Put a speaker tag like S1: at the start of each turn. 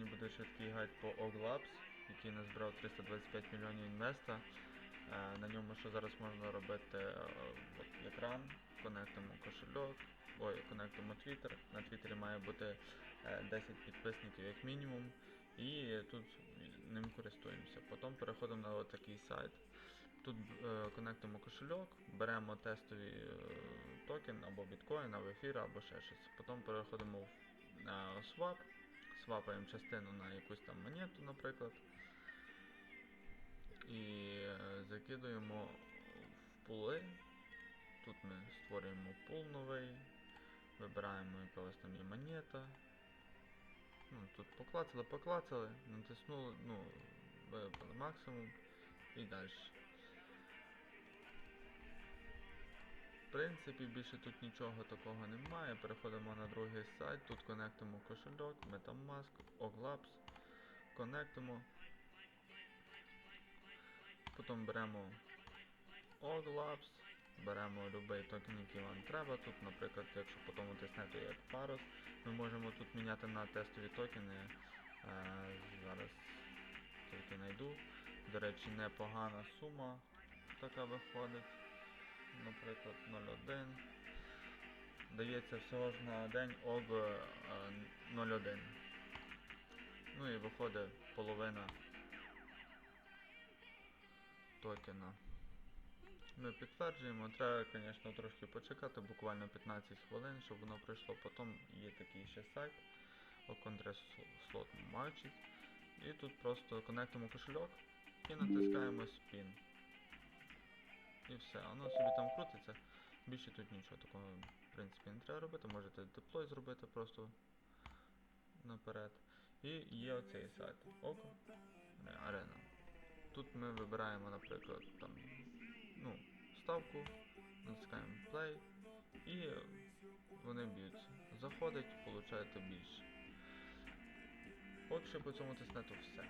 S1: сьогодні буде швидкий гайд по OGLabs, який назбирав 325 мільйонів інвеста. Е, На ньому що зараз можна робити е, от екран, конектимо кошельок, ой, конектимо Twitter. На Твіттері має бути е, 10 підписників як мінімум. І тут ним користуємося. Потім переходимо на такий сайт. Тут е, конектимо кошельок, беремо тестовий е, токен або біткоін, або ефір, або ще щось. Потім переходимо в swap, свапаємо частину на якусь там монету, наприклад. І е, закидуємо в пули. Тут ми створюємо пул новий, вибираємо якогось там є монета. Ну, тут поклацали, поклацали, натиснули, ну, вибрали максимум і далі. В принципі, більше тут нічого такого немає. Переходимо на другий сайт, тут конектимо кошельок, Metamask, OGLabs, конектимо. Потім беремо OGLabs, беремо будь-який токен, який вам треба. Тут, наприклад, якщо потім натиснете як Paros, ми можемо тут міняти на тестові токени. Е, зараз тільки знайду. До речі, непогана сума така виходить. Наприклад, 0,1. Дається всього ж на день е, 0,1. Ну і виходить половина токена. Ми підтверджуємо, треба, звісно, трошки почекати, буквально 15 хвилин, щоб воно пройшло. Потім є такий ще сайт, Slot Matchit. І тут просто конектимо кошельок і натискаємо Spin. І все, воно собі там крутиться. Більше тут нічого такого, в принципі, не треба робити. Можете деплой зробити просто наперед. І є оцей сайт Око Арена. Тут ми вибираємо, наприклад, там, ну, ставку, натискаємо play і вони б'ються. Заходить, получаєте більше. Поки що по цьому тиснету все.